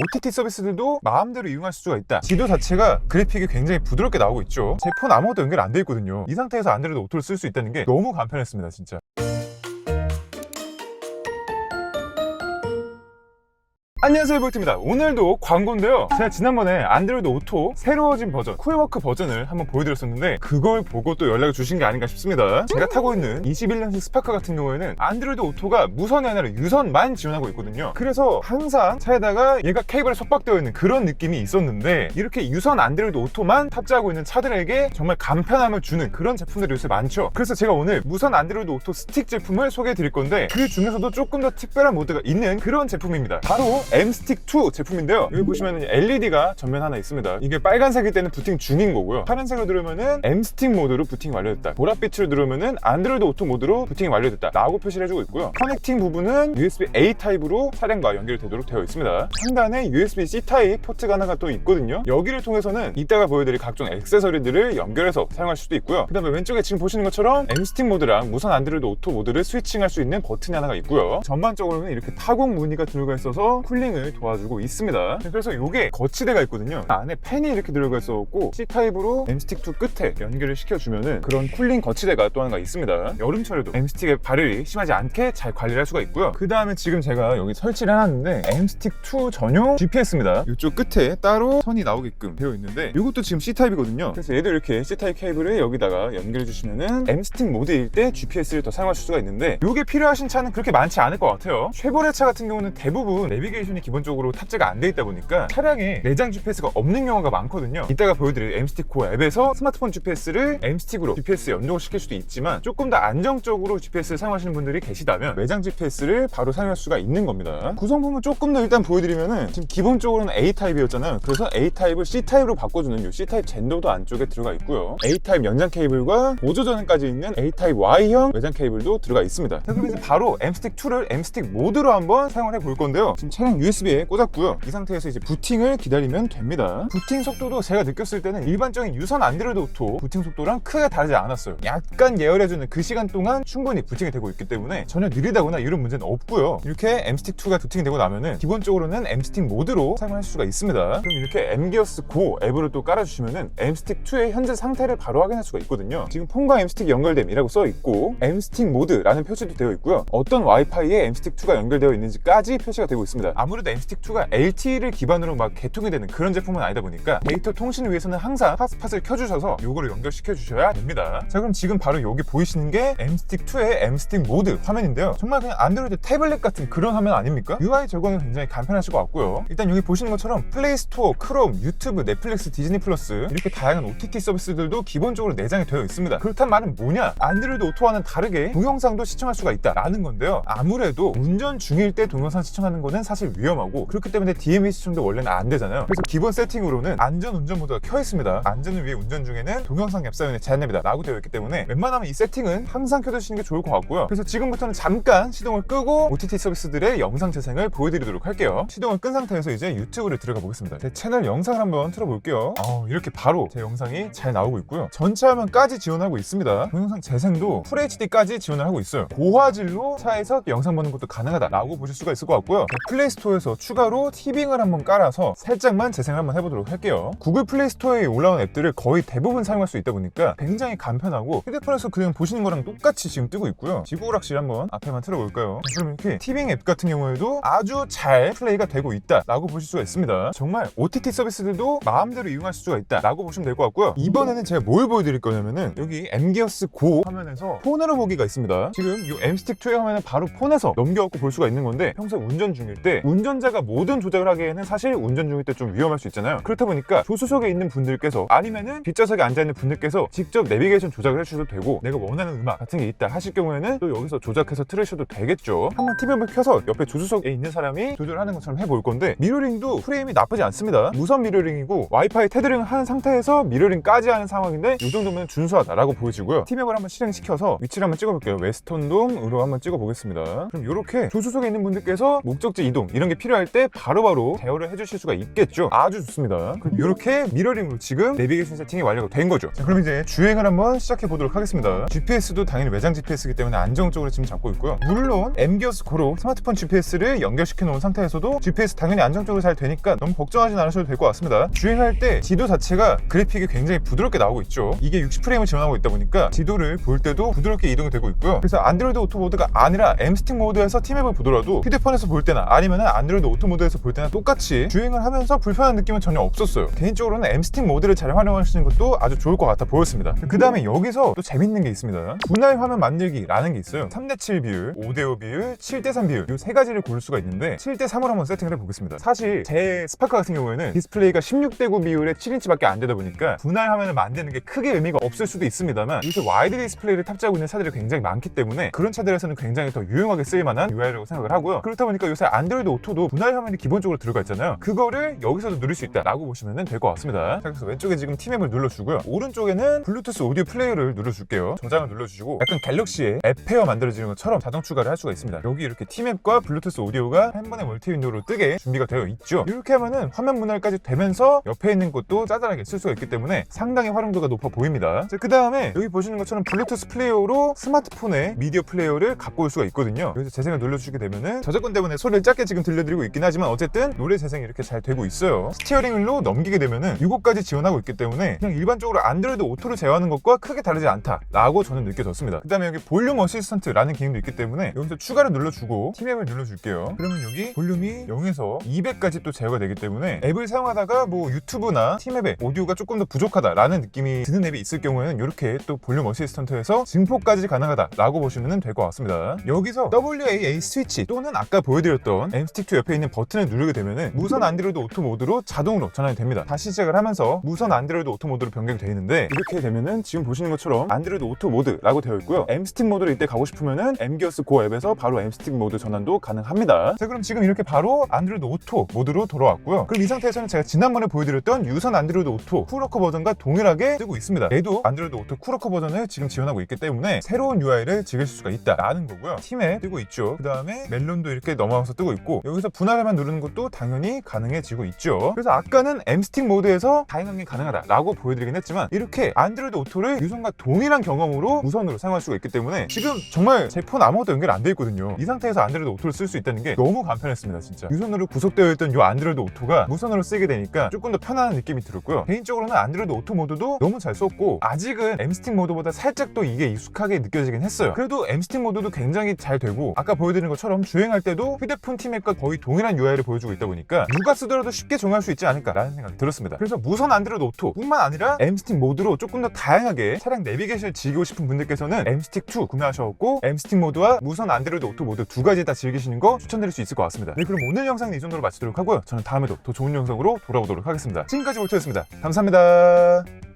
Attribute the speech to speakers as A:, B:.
A: OTT 서비스들도 마음대로 이용할 수가 있다. 지도 자체가 그래픽이 굉장히 부드럽게 나오고 있죠. 제 폰 아무것도 연결 안 돼 있거든요. 이 상태에서 안드로이드 오토를 쓸 수 있다는 게 너무 간편했습니다, 진짜. 안녕하세요 볼트입니다. 오늘도 광고인데요. 제가 지난번에 안드로이드 오토 새로워진 버전 쿨워크 버전을 한번 보여드렸었는데 그걸 보고 또 연락을 주신 게 아닌가 싶습니다. 제가 타고 있는 21년식 스파크 같은 경우에는 안드로이드 오토가 무선이 아니라 유선만 지원하고 있거든요. 그래서 항상 차에다가 얘가 케이블에 속박되어 있는 그런 느낌이 있었는데 이렇게 유선 안드로이드 오토만 탑재하고 있는 차들에게 정말 간편함을 주는 그런 제품들이 요새 많죠. 그래서 제가 오늘 무선 안드로이드 오토 스틱 제품을 소개해 드릴 건데 그 중에서도 조금 더 특별한 모드가 있는 그런 제품입니다. 바로 M스틱2 제품인데요. 여기 보시면 LED가 전면 하나 있습니다. 이게 빨간색일 때는 부팅 중인 거고요. 파란색으로 들으면은 M스틱 모드로 부팅이 완료됐다. 보랏빛으로 들으면은 안드로이드 오토 모드로 부팅이 완료됐다. 라고 표시를 해주고 있고요. 커넥팅 부분은 USB-A 타입으로 차량과 연결되도록 되어 있습니다. 상단에 USB-C 타입 포트가 하나가 또 있거든요. 여기를 통해서는 이따가 보여드릴 각종 액세서리들을 연결해서 사용할 수도 있고요. 그 다음에 왼쪽에 지금 보시는 것처럼 M스틱 모드랑 무선 안드로이드 오토 모드를 스위칭할 수 있는 버튼이 하나가 있고요. 전반적으로는 이렇게 타공 무늬가 들어가 있어서 쿨링 을 도와주고 있습니다. 그래서 이게 거치대가 있거든요. 안에 팬이 이렇게 들어가 있어갖고 C타입으로 M스틱2 끝에 연결을 시켜주면은 그런 쿨링 거치대가 또 하나가 있습니다. 여름철에도 M스틱의 발열이 심하지 않게 잘 관리를 할 수가 있고요. 그 다음에 지금 제가 여기 설치를 해놨는데 M스틱2 전용 GPS입니다. 이쪽 끝에 따로 선이 나오게끔 되어 있는데 이것도 지금 C타입이거든요. 그래서 얘도 이렇게 C타입 케이블을 여기다가 연결해 주시면은 M스틱 모드일 때 GPS를 더 사용하실 수가 있는데 이게 필요하신 차는 그렇게 많지 않을 것 같아요. 쉐보레 차 같은 경우는 대부분 내비게이션 이 기본적으로 탑재가 안 돼 있다 보니까 차량에 내장 GPS가 없는 경우가 많거든요. 이따가 보여드릴 M스틱 코어 앱에서 스마트폰 GPS를 M스틱으로 GPS 연동을 시킬 수도 있지만 조금 더 안정적으로 GPS를 사용하시는 분들이 계시다면 외장 GPS를 바로 사용할 수가 있는 겁니다. 구성품을 조금 더 일단 보여드리면은 지금 기본적으로는 A타입이었잖아요. 그래서 A타입을 C타입으로 바꿔주는 이 C타입 젠더도 안쪽에 들어가 있고요. A타입 연장 케이블과 보조전까지 있는 A타입 Y형 외장 케이블도 들어가 있습니다. 자, 그럼 이제 바로 M스틱 2를 M스틱 모드로 한번 사용을 해 볼 건데요. 지금 차량 USB에 꽂았고요. 이 상태에서 이제 부팅을 기다리면 됩니다. 부팅 속도도 제가 느꼈을 때는 일반적인 유선 안드로이드 오토 부팅 속도랑 크게 다르지 않았어요. 약간 예열해주는 그 시간 동안 충분히 부팅이 되고 있기 때문에 전혀 느리다거나 이런 문제는 없고요. 이렇게 M스틱2가 부팅이 되고 나면은 기본적으로는 M스틱 모드로 사용할 수가 있습니다. 그럼 이렇게 M기어스 고 앱으로 또 깔아주시면은 M스틱2의 현재 상태를 바로 확인할 수가 있거든요. 지금 폰과 M스틱 연결됨이라고 써 있고 M스틱 모드라는 표시도 되어 있고요. 어떤 와이파이에 M스틱2가 연결되어 있는지까지 표시가 되고 있습니다. 아무 래도 M스틱2가 LTE를 기반으로 막 개통이 되는 그런 제품은 아니다 보니까 데이터 통신을 위해서는 항상 핫스팟을 켜주셔서 요거를 연결시켜 주셔야 됩니다. 자 그럼 지금 바로 여기 보이시는 게 M스틱2의 M스틱 모드 화면인데요. 정말 그냥 안드로이드 태블릿 같은 그런 화면 아닙니까? UI 제공이 굉장히 간편하실 것 같고요. 일단 여기 보시는 것처럼 플레이스토어, 크롬, 유튜브, 넷플릭스, 디즈니 플러스 이렇게 다양한 OTT 서비스들도 기본적으로 내장이 되어 있습니다. 그렇단 말은 뭐냐? 안드로이드 오토와는 다르게 동영상도 시청할 수가 있다라는 건데요. 아무래도 운전 중일 때 동영상 시청하는 거는 사실 위 험하고 그렇기 때문에 DMA 시청도 원래는 안 되잖아요. 그래서 기본 세팅으로는 안전 운전 모드가 켜 있습니다. 안전을 위해 운전 중에는 동영상 앱사용에 제한됩니다. 라고 되어 있기 때문에 웬만하면 이 세팅은 항상 켜두시는 게 좋을 것 같고요. 그래서 지금부터는 잠깐 시동을 끄고 OTT 서비스들의 영상 재생을 보여드리도록 할게요. 시동을 끈 상태에서 이제 유튜브를 들어가 보겠습니다. 제 채널 영상을 한번 틀어볼게요. 어, 이렇게 바로 제 영상이 잘 나오고 있고요. 전체 화면까지 지원하고 있습니다. 동영상 재생도 FHD까지 지원을 하고 있어요. 고화질로 차에서 영상 보는 것도 가능하다 라고 보실 수가 있을 것 같고요. 플레이스토어 에서 추가로 티빙을 한번 깔아서 살짝만 재생을 한번 해보도록 할게요. 구글 플레이 스토어에 올라온 앱들을 거의 대부분 사용할 수 있다 보니까 굉장히 간편하고 휴대폰에서 그냥 보시는 거랑 똑같이 지금 뜨고 있고요. 지구오락실 한번 앞에만 틀어볼까요? 그럼 이렇게 티빙 앱 같은 경우에도 아주 잘 플레이가 되고 있다라고 보실 수가 있습니다. 정말 OTT 서비스들도 마음대로 이용할 수가 있다라고 보시면 될 것 같고요. 이번에는 제가 뭘 보여드릴 거냐면은 여기 M기어스 고 화면에서 폰으로 보기가 있습니다. 지금 이 M스틱 2의 화면은 바로 폰에서 넘겨갖고 볼 수가 있는 건데 평소에 운전 중일 때 운 전자가 모든 조작을 하기에는 사실 운전 중일 때 좀 위험할 수 있잖아요. 그렇다 보니까 조수석에 있는 분들께서 아니면은 뒷좌석에 앉아있는 분들께서 직접 내비게이션 조작을 해주셔도 되고 내가 원하는 음악 같은 게 있다 하실 경우에는 또 여기서 조작해서 틀으셔도 되겠죠. 한번 TV를 켜서 옆에 조수석에 있는 사람이 조절하는 것처럼 해볼 건데 미러링도 프레임이 나쁘지 않습니다. 무선 미러링이고 와이파이 테더링을 한 상태에서 미러링까지 하는 상황인데 이 정도면 준수하다라고 보여지고요. 티맵을 한번 실행시켜서 위치를 한번 찍어볼게요. 웨스턴돔으로 한번 찍어보겠습니다. 그럼 이렇게 조수석에 있는 분들께서 목적지 이동 이런 이런 게 필요할 때 바로바로 제어를 해주실 수가 있겠죠. 아주 좋습니다. 그럼 이렇게 미러링으로 지금 내비게이션 세팅이 완료가 된 거죠. 자 그럼 이제 주행을 한번 시작해 보도록 하겠습니다. GPS도 당연히 외장 GPS이기 때문에 안정적으로 지금 잡고 있고요. 물론 M기어스 고로 스마트폰 GPS를 연결시켜 놓은 상태에서도 GPS 당연히 안정적으로 잘 되니까 너무 걱정하진 않으셔도 될 것 같습니다. 주행할 때 지도 자체가 그래픽이 굉장히 부드럽게 나오고 있죠. 이게 60프레임을 지원하고 있다 보니까 지도를 볼 때도 부드럽게 이동이 되고 있고요. 그래서 안드로이드 오토 모드가 아니라 M스틱 모드에서 팀앱을 보더라도 휴대폰에서 볼 때나 아니면 안드로이드 오토 모드에서 볼 때나 똑같이 주행을 하면서 불편한 느낌은 전혀 없었어요. 개인적으로는 M스틱 모드를 잘 활용하시는 것도 아주 좋을 것 같아 보였습니다. 그 다음에 여기서 또 재밌는 게 있습니다. 분할 화면 만들기 라는 게 있어요. 3대7 비율, 5대5 비율, 7대3 비율 이 세 가지를 고를 수가 있는데 7대3으로 한번 세팅을 해보겠습니다. 사실 제 스파크 같은 경우에는 디스플레이가 16대9 비율의 7인치밖에 안 되다 보니까 분할 화면을 만드는 게 크게 의미가 없을 수도 있습니다만 요새 와이드 디스플레이를 탑재하고 있는 차들이 굉장히 많기 때문에 그런 차들에서는 굉장히 더 유용하게 쓰일 만한 UI라고 생각을 하고요. 그렇다 보니까 요새 안드로이드 오토도 분할 화면이 기본적으로 들어가 있잖아요 그거를 여기서도 누릴 수 있다라고 보시면 될 것 같습니다 자 그래서 왼쪽에 지금 팀앱을 눌러주고요 오른쪽에는 블루투스 오디오 플레이어를 눌러줄게요 정장을 눌러주시고 약간 갤럭시의 앱페어 만들어지는 것처럼 자동 추가를 할 수가 있습니다 여기 이렇게 팀앱과 블루투스 오디오가 한 번에 멀티 윈도우로 뜨게 준비가 되어 있죠 이렇게 하면은 화면 분할까지 되면서 옆에 있는 것도 짜잘하게 쓸 수가 있기 때문에 상당히 활용도가 높아 보입니다 그 다음에 여기 보시는 것처럼 블루투스 플레이어로 스마트폰에 미디어 플레이어를 갖고 올 수가 있거든요 여기서 재생을 눌러주시게 되면은 저작권 때문에 소리를 작게 지금 들 려드리고 있긴 하지만 어쨌든 노래 재생이 이렇게 잘 되고 있어요. 스티어링 휠로 넘기게 되면은 이것까지 지원하고 있기 때문에 그냥 일반적으로 안드로이드 오토를 제어하는 것과 크게 다르지 않다라고 저는 느껴졌습니다. 그 다음에 여기 볼륨 어시스턴트라는 기능도 있기 때문에 여기서 추가를 눌러주고 팀앱을 눌러줄게요. 그러면 여기 볼륨이 0에서 200까지 또 제어가 되기 때문에 앱을 사용하다가 뭐 유튜브나 팀앱에 오디오가 조금 더 부족하다라는 느낌이 드는 앱이 있을 경우에는 이렇게 또 볼륨 어시스턴트에서 증폭까지 가능하다라고 보시면 될 것 같습니다. 여기서 WAA 스위치 또는 아까 보여드렸던 M스틱 2 옆에 있는 버튼을 누르게 되면은 무선 안드로이드 오토 모드로 자동으로 전환이 됩니다. 다시 시작을 하면서 무선 안드로이드 오토 모드로 변경이 되어 있는데 이렇게 되면은 지금 보시는 것처럼 안드로이드 오토 모드라고 되어 있고요. M스틱 모드로 이때 가고 싶으면은 M기어스 고 앱에서 바로 M스틱 모드 전환도 가능합니다. 자 그럼 지금 이렇게 바로 안드로이드 오토 모드로 돌아왔고요. 그럼 이 상태에서는 제가 지난번에 보여드렸던 유선 안드로이드 오토 쿠러커 버전과 동일하게 뜨고 있습니다. 얘도 안드로이드 오토 쿠러커 버전을 지금 지원하고 있기 때문에 새로운 UI를 즐기실 수가 있다라는 거고요. 팀에 뜨고 있죠. 그 다음에 멜론도 이렇게 넘어가서 뜨고 있고 여기서 분할만 누르는 것도 당연히 가능해지고 있죠. 그래서 아까는 M스틱 모드에서 다양하게 가능하다 라고 보여드리긴 했지만 이렇게 안드로이드 오토를 유선과 동일한 경험으로 무선으로 사용할 수가 있기 때문에 지금 정말 제 폰 아무것도 연결 안 돼 있거든요. 이 상태에서 안드로이드 오토를 쓸 수 있다는 게 너무 간편했습니다 진짜. 유선으로 구속되어 있던 이 안드로이드 오토가 무선으로 쓰게 되니까 조금 더 편안한 느낌이 들었고요. 개인적으로는 안드로이드 오토 모드도 너무 잘 썼고 아직은 M스틱 모드보다 살짝 또 이게 익숙하게 느껴지긴 했어요. 그래도 M스틱 모드도 굉장히 잘 되고 아까 보여드린 것처럼 주행할 때도 휴대폰 팀앱과 거의 동일한 UI를 보여주고 있다 보니까 누가 쓰더라도 쉽게 적용할 수 있지 않을까라는 생각이 들었습니다. 그래서 무선 안드로이드 오토뿐만 아니라 M스틱 모드로 조금 더 다양하게 차량 내비게이션을 즐기고 싶은 분들께서는 M스틱 2 구매하셔갖고 M스틱 모드와 무선 안드로이드 오토 모드 두 가지 다 즐기시는 거 추천드릴 수 있을 것 같습니다. 네 그럼 오늘 영상은 이 정도로 마치도록 하고요. 저는 다음에도 더 좋은 영상으로 돌아오도록 하겠습니다. 지금까지 볼트였습니다. 감사합니다